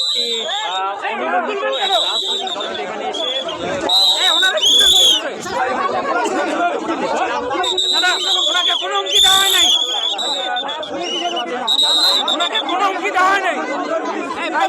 একটি অনুমোদিত রাজনৈতিক দলের এখানে এসে দাদা ওনাকে কোনো হুমকি দেওয়া হয় নাই ওনাকে কোনো হুমকি দেওয়া হয় নাই। এই ভাই